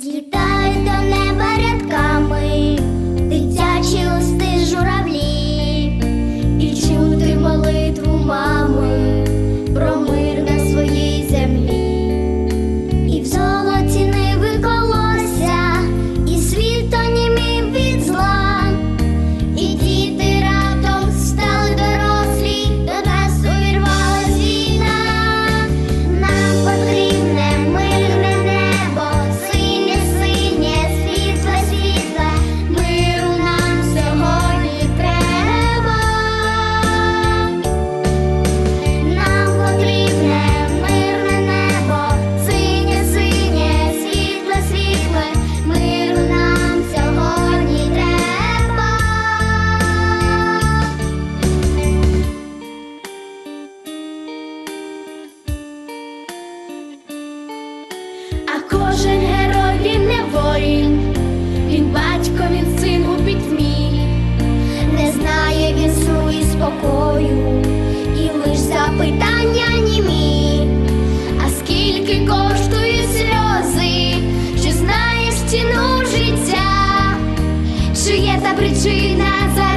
злітають до неба. ціну життя, чи є та причина за.